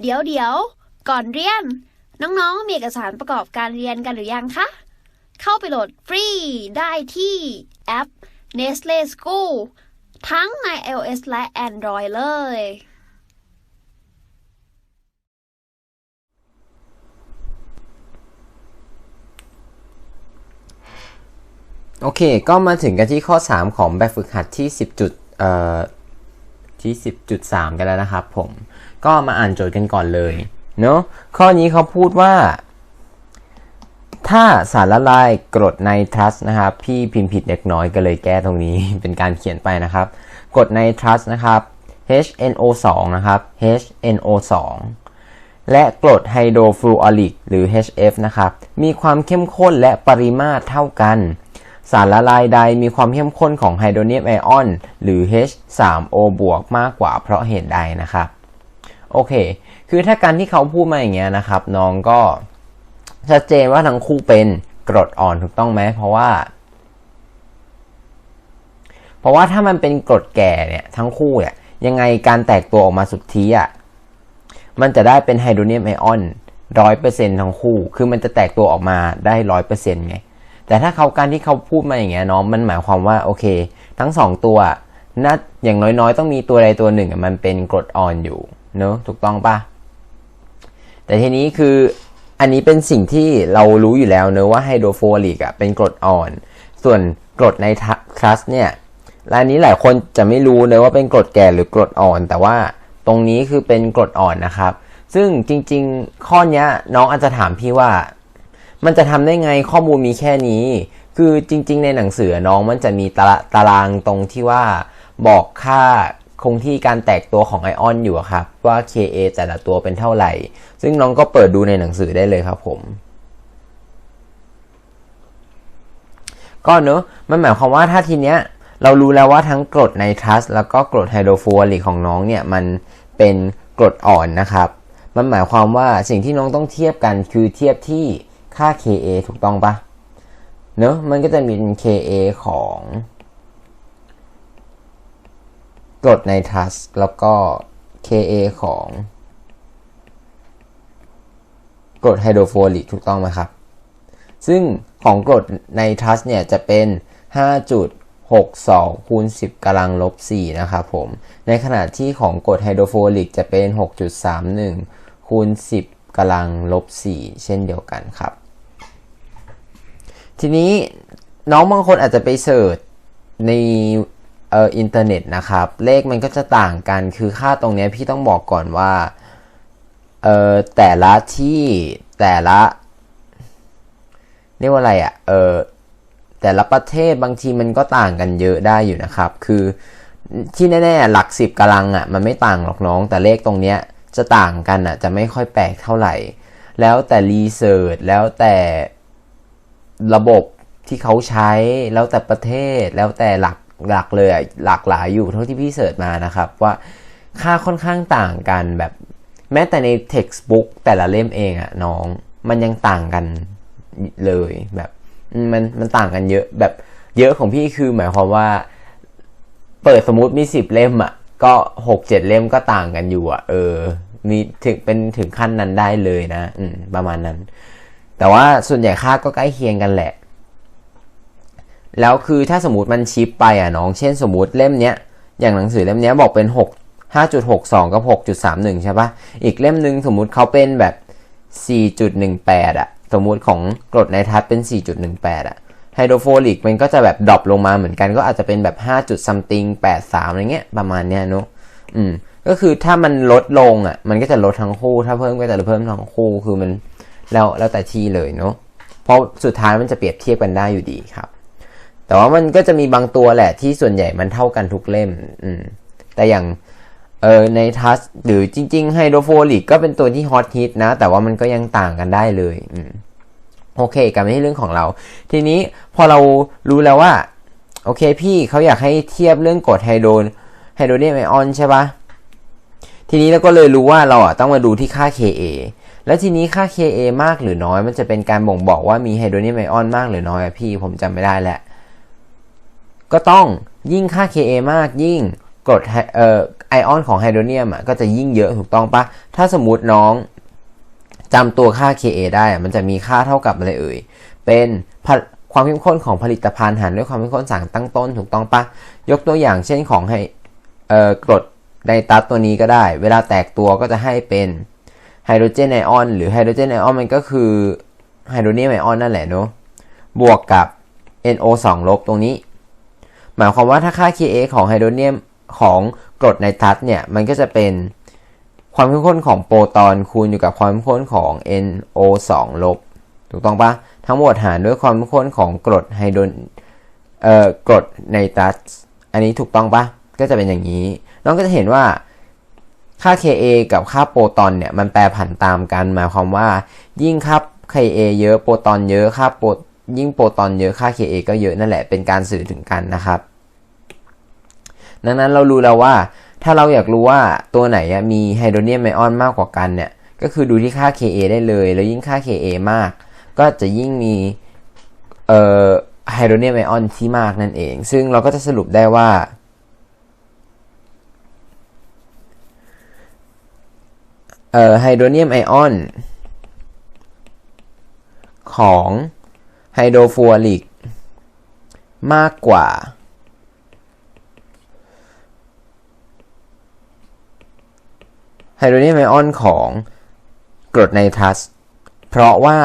เดี๋ยวเดี๋ยวก่อนเรียน น้องๆ มีเอกสารประกอบการเรียนกันหรือยังคะ เข้าไปโหลดฟรีได้ที่แอป Nestle School ทั้งใน iOS และ Android เลย โอเค ก็มาถึงกันที่ข้อ 3 ของแบบฝึกหัดที่ 10จุดเอ่อ ที่ 10.3 กันแล้วนะครับผมก็มาอ่านโจทย์กันก่อนเลยเนาะข้อนี้เขาพูดว่า ถ้าสารละลายกรดไนทรัสนะครับ พี่พิมพ์ผิดเล็กน้อยก็เลยแก้ตรงนี้ เป็นการเขียนไปนะครับกรดไนทรัสนะครับ HNO2 นะครับ HNO2 และกรดไฮโดรฟลูออริกหรือ HF นะครับ มีความเข้มข้นและปริมาตรเท่ากัน สารละลายใดมีความเข้มข้นของไฮโดรเนียมไอออนหรือ H3O บวกมากกว่าเพราะเหตุใดนะครับ โอเค คือถ้าการที่เขาพูดมาอย่างเงี้ยนะครับ น้องก็ชัดเจนว่าทั้งคู่เป็นกรดอ่อนถูกต้องไหมเพราะว่า เพราะว่าถ้ามันเป็นกรดแก่เนี่ยทั้งคู่เนี่ยยังไงการแตกตัวออกมาสุดทธิอะมันจะได้เป็นไฮโดรเนียมไอออนร้อยเปอร์เซ็นทั้งคู่ คือมันจะแตกตัวออกมาได้ร้อยเปอร์เซ็นต์ไง แต่ถ้าเขาการที่เขาพูดมาอย่างเงี้ยน้องมันหมายความว่าโอเค ทั้งสองตัวน่าอย่างน้อยๆ ต้องมีตัวใดตัวหนึ่งมันเป็นกรดอ่อนอยู่เนอะถูกต้องปะแต่ทีนี้คืออันนี้เป็นสิ่งที่เรารู้อยู่แล้วเนอะว่าไฮโดรโฟลิกอะเป็นกรดอ่อน ส่วนกรดในทรัสเนี่ยและอันนี้หลายคนจะไม่รู้เลยว่าเป็นกรดแก่หรือกรดอ่อน แต่ว่าตรงนี้คือเป็นกรดอ่อนนะครับ ซึ่งจริงๆ ข้อนี้น้องอาจจะถามพี่ว่า มันจะทำได้ไงข้อมูลมีแค่นี้ คือจริง ๆ ในหนังสือน้องมันจะมีตาตารางตรงที่ว่าบอกค่าคงที่การแตกตัวของไอออนอยู่ครับ ว่า Ka แต่ละตัวเป็นเท่าไหร่ ซึ่งน้องก็เปิดดูในหนังสือได้เลยครับผม ก็เนอะมันหมายความว่าถ้าทีเนี้ยเรารู้แล้วว่าทั้งกรดไนทรัสแล้วก็กรดไฮโดรฟลูออริกของน้องเนี่ยมันเป็นกรดอ่อนนะครับ มันหมายความว่าสิ่งที่น้องต้องเทียบกันคือเทียบที่ ค่า Ka ถูกต้องปะเนอะมันก็จะมี Ka ของกรดไนทรัสแล้วก็ Ka ของกรดไฮโดรฟอริกถูกต้องไหมครับ ซึ่งของกรดไนทรัสเนี่ยจะเป็น 5.62คูณ10กำลังลบ4นะครับผม ในขณะที่ของกรดไฮโดรฟลูออริกจะเป็น 6.31คูณ10กำลังลบ4เช่นเดียวกันครับ ทีนี้น้องบางคนอาจจะไปเสิร์ชในเอ่ออินเทอร์เน็ตนะครับ เลขมันก็จะต่างกันคือค่าตรงนี้พี่ต้องบอกก่อนว่าเอ่อแต่ละที่แต่ละเรียกว่าอะไรอะ่ะเออแต่ละประเทศบางทีมันก็ต่างกันเยอะได้อยู่นะครับ คือที่แน่ๆหลักสิบกำลังอะ่ะมันไม่ต่างหรอกน้อง แต่เลขตรงเนี้ยจะต่างกันอะ่ะจะไม่ค่อยแปลกเท่าไหร่ แล้วแต่รีเสิร์ชแล้วแต่ ระบบที่เขาใช้แล้วแต่ประเทศแล้วแต่หลักหลักเลยอะหลากหลายอยู่เท่าที่พี่เสิร์ชมานะครับ ว่าค่าค่อนข้างต่างกันแบบแม้แต่ใน textbook แต่ละเล่มเองอะน้องมันยังต่างกันเลยแบบมันมันต่างกันเยอะแบบเยอะของพี่คือหมายความว่า เปิดสมมติมีสิบเล่มอะก็หกเจ็ดเล่มก็ต่างกันอยู่อะเออมีถึงเป็นถึงขั้นนั้นได้เลยนะ อืมประมาณนั้น แต่ว่าส่วนใหญ่ค่าก็ใกล้เคียงกันแหละ แล้วคือถ้าสมมติมันชิปไปอะน้อง เช่นสมมติเล่มเนี้ย อย่างหนังสือเล่มเนี้ยบอกเป็นหกห้าจุดหกสองกับหกจุดสามหนึ่งใช่ปะอีกเล่มหนึ่งสมมุติเขาเป็นแบบสี่จุดหนึ่งแปดอะ สมมุติของกรดไนทัสเป็น 4.18 อะ ไฮโดรโฟลิกมันก็จะแบบดรอปลงมาเหมือนกัน ก็อาจจะเป็นแบบ 5. จุด something 83 อะไรเงี้ย ประมาณเนี้ยเนอะอืม ก็คือถ้ามันลดลงอะ มันก็จะลดทั้งคู่ ถ้าเพิ่มก็จะเพิ่มทั้งคู่ คือมัน แล้วแล้วแต่ที่เลยเนอะเพราะสุดท้ายมันจะเปรียบเทียบกันได้อยู่ดีครับ แต่ว่ามันก็จะมีบางตัวแหละที่ส่วนใหญ่มันเท่ากันทุกเล่ม อืม แต่อย่างเออในทัสหรือจริงๆไฮโดรโฟลิกก็เป็นตัวที่ฮอตฮิตนะ แต่ว่ามันก็ยังต่างกันได้เลยอืมโอเคกลับมาที่เรื่องของเรา ทีนี้พอเรารู้แล้วว่า โอเคพี่เขาอยากให้เทียบเรื่องกรดไฮโดรไฮโดรเนียมไอออนใช่ปะทีนี้เราก็เลยรู้ว่าเราอะต้องมาดูที่ค่า Ka แล้วทีนี้ค่า Ka มากหรือน้อย มันจะเป็นการบ่งบอกว่ามีไฮโดรเนียมไอออนมากหรือน้อยอะพี่ผมจำไม่ได้แหละ ก็ต้องยิ่งค่า Ka มากยิ่งกรดเอ่อไอออนของไฮโดรเนียมอะก็จะยิ่งเยอะถูกต้องปะถ้าสมมติน้องจำตัวค่า Ka ได้มันจะมีค่าเท่ากับอะไรเอ่ย เป็นความเข้มข้นของผลิตภัณฑ์หารด้วยความเข้มข้นสารตั้งต้นถูกต้องปะยกตัวอย่างเช่นของให้กรดไนตรัสตัวนี้ก็ได้ เวลาแตกตัวก็จะให้เป็น ไฮโดรเจนไอออนหรือไฮโดรเจนไอออนมันก็คือไฮโดรเนียมไอออนนั่นแหละเนาะบวกกับ NO 2ลบตรงนี้ หมายความว่าถ้าค่า Ka ของไฮโดรเนียมของกรดไนตรัสเนี่ย มันก็จะเป็นความเข้มข้นของโปรตอนคูณอยู่กับความเข้มข้นของ NO 2ลบถูกต้องปะทั้งหมดหารด้วยความเข้มข้นของกรดไฮโดรเอ่อกรดไนตรัสอันนี้ถูกต้องปะก็จะเป็นอย่างนี้ น้องก็จะเห็นว่า ค่า Ka กับค่าโปรตอนเนี่ยมันแปรผันตามกันหมายความว่า ยิ่งค่า Ka เยอะโปรตอนเยอะค่าโปรยิ่งโปรตอนเยอะค่า Ka ก็เยอะนั่นแหละเป็นการสื่อถึงกันนะครับ ดังนั้นเรารู้แล้วว่า ถ้าเราอยากรู้ว่าตัวไหนมีไฮโดรเนียมไอออนมากกว่ากันเนี่ยก็คือดูที่ค่า Ka ได้เลย แล้วยิ่งค่า Ka มาก ก็จะยิ่งมีเอ่อไฮโดรเนียมไอออนที่มากนั่นเอง ซึ่งเราก็จะสรุปได้ว่า เอ่อไฮโดรเนียมไอออน ของไฮโดรฟูออริกมากกว่า ไฮโดรเนียมไอออนของกรดไนตรัส เพราะว่า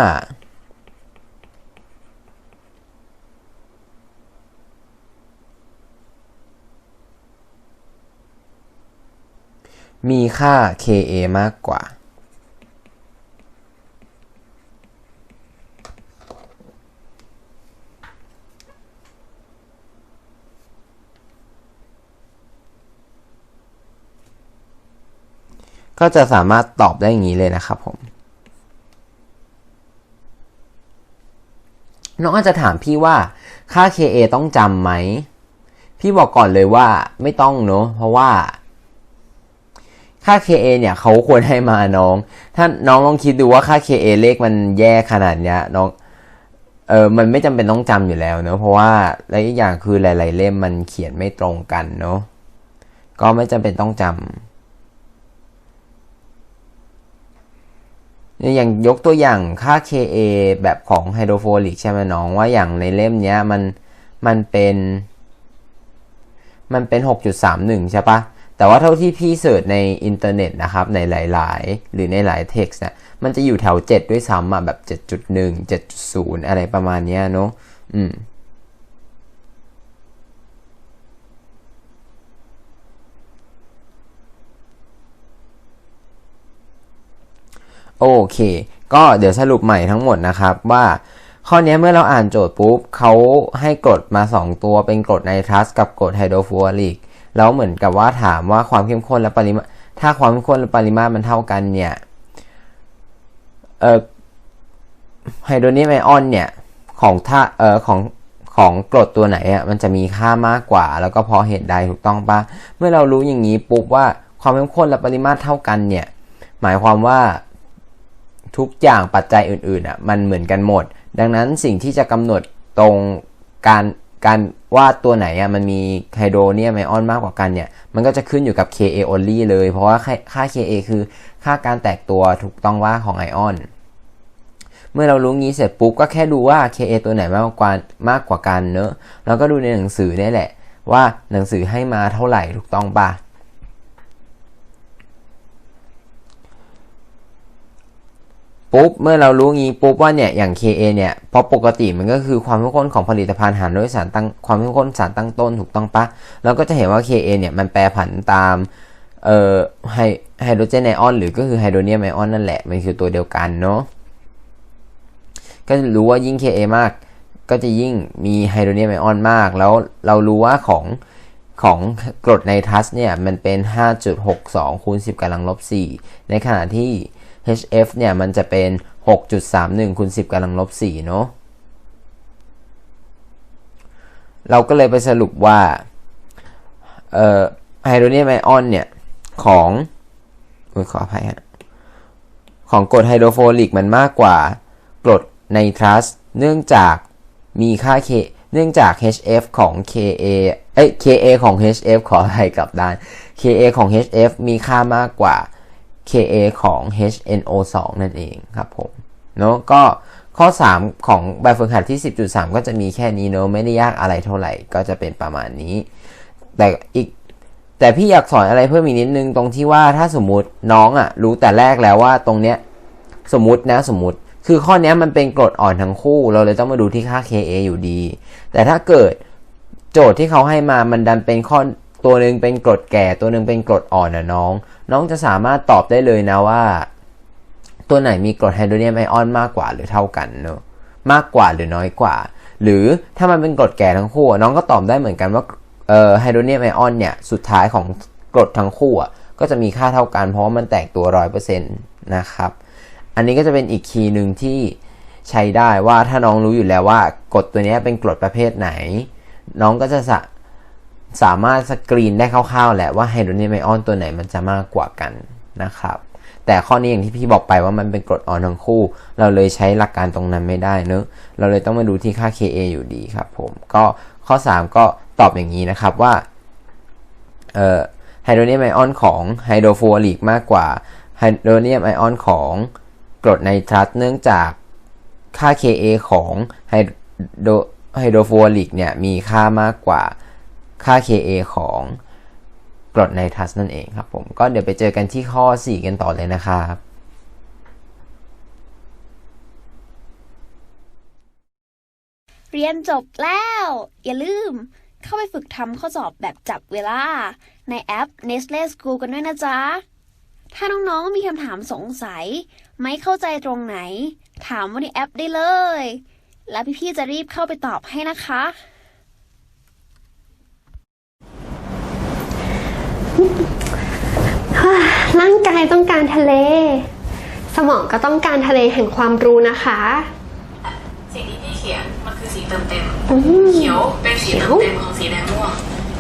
มีค่า Ka มากกว่า ก็จะสามารถตอบได้อย่างนี้เลยนะครับผมน้องอาจจะถามพี่ว่าค่า Ka ต้องจำไหม พี่บอกก่อนเลยว่าไม่ต้องเนอะเพราะว่า ค่า Ka เนี่ยเขาควรให้มาน้อง ถ้าน้องลองคิดดูว่าค่า Ka เลขมันแย่ขนาดเนี้ยน้องเออมันไม่จำเป็นต้องจำอยู่แล้วเนอะเพราะว่าและอีกอย่างคือหลาย ๆ เล่มมันเขียนไม่ตรงกันเนอะก็ไม่จำเป็นต้องจำอย่างยกตัวอย่างค่า Ka แบบของไฮโดรโฟลิกใช่ไหมน้องว่าอย่างในเล่มเนี้ยมันมันเป็น มันเป็น 6.31 ใช่ปะ แต่ว่าเท่าที่พี่เสิร์ชในอินเทอร์เน็ตนะครับในหลาย ๆ หรือในหลายเท็กซ์เนี่ยมันจะอยู่แถว 7 ด้วยซ้ำอะแบบ 7.1 7.0 อะไรประมาณเนี้ยเนาะอืมโอเค ก็เดี๋ยวสรุปใหม่ทั้งหมดนะครับว่าข้อนี้เมื่อเราอ่านโจทย์ปุ๊บเขาให้กรดมา 2 ตัวเป็นกรดไนตรัสกับกรดไฮโดรฟลูออริก แล้วเหมือนกับว่าถามว่าความเข้มข้นและปริมาตรถ้าความเข้มข้นและปริมาตรมันเท่ากันเนี่ยเอ่อไฮโดรเนียมไอออนเนี่ยของถ้าเอ่อของของกรดตัวไหนอะมันจะมีค่ามากกว่า แล้วก็เพราะเหตุใดถูกต้องปะเมื่อเรารู้อย่างนี้ปุ๊บว่าความเข้มข้นและปริมาตรเท่ากันเนี่ย หมายความว่าทุกอย่างปัจจัยอื่นๆอะมันเหมือนกันหมด ดังนั้นสิ่งที่จะกำหนดตรงการ การว่าตัวไหนอะมันมีไฮโดรเนียมไอออนมากกว่ากันเนี่ย มันก็จะขึ้นอยู่กับ Ka only เลย เพราะว่าค่า Ka คือค่าการแตกตัวถูกต้องว่าของไอออน เมื่อเรารู้งี้เสร็จปุ๊บก็แค่ดูว่า Ka ตัวไหนมากกว่ามากกว่ากันเนอะแล้วก็ดูในหนังสือนี่แหละ ว่าหนังสือให้มาเท่าไหร่ถูกต้องปะ ปุ๊บเมื่อเรารู้งี้ปุ๊บว่าเนี่ยอย่าง Ka เนี่ยเพราะปกติมันก็คือความเข้มข้นของผลิตภัณฑ์หารด้วยสารตั้งความเข้มข้นสารตั้งต้นถูกต้องปะเราก็จะเห็นว่า Ka เนี่ยมันแปรผันตามเอ่อไฮไฮโดรเจนไอออนหรือก็คือไฮโดรเนียมไอออนนั่นแหละ มันคือตัวเดียวกันเนาะก็รู้ว่ายิ่ง Ka มาก ก็จะยิ่งมีไฮโดรเนียมไอออนมาก แล้วเรารู้ว่าของของกรดไนตรัสเนี่ยมันเป็น 5.62คูณ10กำลังลบ4ในขณะที่ HF เนี่ยมันจะเป็น 6.31คูณ10กำลังลบ4เนาะเราก็เลยไปสรุปว่าเอ่อไฮโดรเนียมไอออนเนี่ย ของอยขออภัยฮะของกรดไฮโดรโฟลิกมันมากกว่ากรดไนตรัสเนื่องจากมีค่า K เนื่องจาก HF ของ Ka เอ้ย Ka ของ HF ขออภัยกลับด้าน Ka ของ HF มีค่ามากกว่า Ka ของ HNO2 นั่นเองครับผมเนาะก็ข้อ 3 ของแบบฝึกหัดที่ 10.3 ก็จะมีแค่นี้เนาะไม่ได้ยากอะไรเท่าไหร่ก็จะเป็นประมาณนี้ แต่อีกแต่พี่อยากสอนอะไรเพิ่มอีกนิดนึงตรงที่ว่าถ้าสมมติน้องอะ่ะ รู้แต่แรกแล้วว่าตรงเนี้ยสมมตินะสมมติ คือข้อนี้มันเป็นกรดอ่อนทั้งคู่ เราเลยต้องมาดูที่ค่า Ka อยู่ดี แต่ถ้าเกิดโจทย์ที่เขาให้มามันดันเป็นข้อตัวหนึ่งเป็นกรดแก่ตัวหนึ่งเป็นกรดอ่อนนะน้อง น้องจะสามารถตอบได้เลยนะว่า ตัวไหนมีกรดไฮโดรเนียมไอออนมากกว่าหรือเท่ากันเนอะมากกว่าหรือน้อยกว่า หรือถ้ามันเป็นกรดแก่ทั้งคู่ น้องก็ตอบได้เหมือนกันว่าเอ่อไฮโดรเนียมไอออนเนี่ยสุดท้ายของกรดทั้งคู่อะก็จะมีค่าเท่ากันเพราะว่ามันแตกตัวร้อยเปอร์เซ็นต์นะครับ อันนี้ก็จะเป็นอีกคีย์หนึ่งที่ใช้ได้ว่าถ้าน้องรู้อยู่แล้วว่ากรดตัวนี้เป็นกรดประเภทไหน น้องก็จะ สามารถสกรีนได้คร่าวๆแหละว่าไฮโดรเนียมไอออนตัวไหนมันจะมากกว่ากันนะครับ แต่ข้อนี้อย่างที่พี่บอกไปว่ามันเป็นกรดอ่อนทั้งคู่ เราเลยใช้หลักการตรงนั้นไม่ได้เนอะเราเลยต้องมาดูที่ค่า Ka อยู่ดีครับผมก็ข้อ 3 ก็ตอบอย่างนี้นะครับว่าเอ่อไฮโดรเนียมไอออนของไฮโดรฟลูออริกมากกว่าไฮโดรเนียมไอออนของกรดไนตรัสเนื่องจากค่า Ka ของไฮโดรไฮโดรฟลูออริกเนี่ยมีค่ามากกว่า ค่า Ka ของกรดไนตรัสนั่นเองครับผมก็เดี๋ยวไปเจอกันที่ข้อ 4 กันต่อเลยนะครับเรียนจบแล้ว อย่าลืมเข้าไปฝึกทำข้อสอบแบบจับเวลา ในแอป Nestle School กันด้วยนะจ๊ะ ถ้าน้องๆมีคำถามสงสัย ไม่เข้าใจตรงไหน ถามว่าในแอปได้เลย แล้วพี่ๆจะรีบเข้าไปตอบให้นะคะ ร่างกายต้องการทะเล สมองก็ต้องการทะเลแห่งความรู้นะคะ สิ่งที่พี่เขียนมันคือสีเติมเต็มอืม เขียวเป็นสีเขียเติวมเต็มของสีแดงม่วง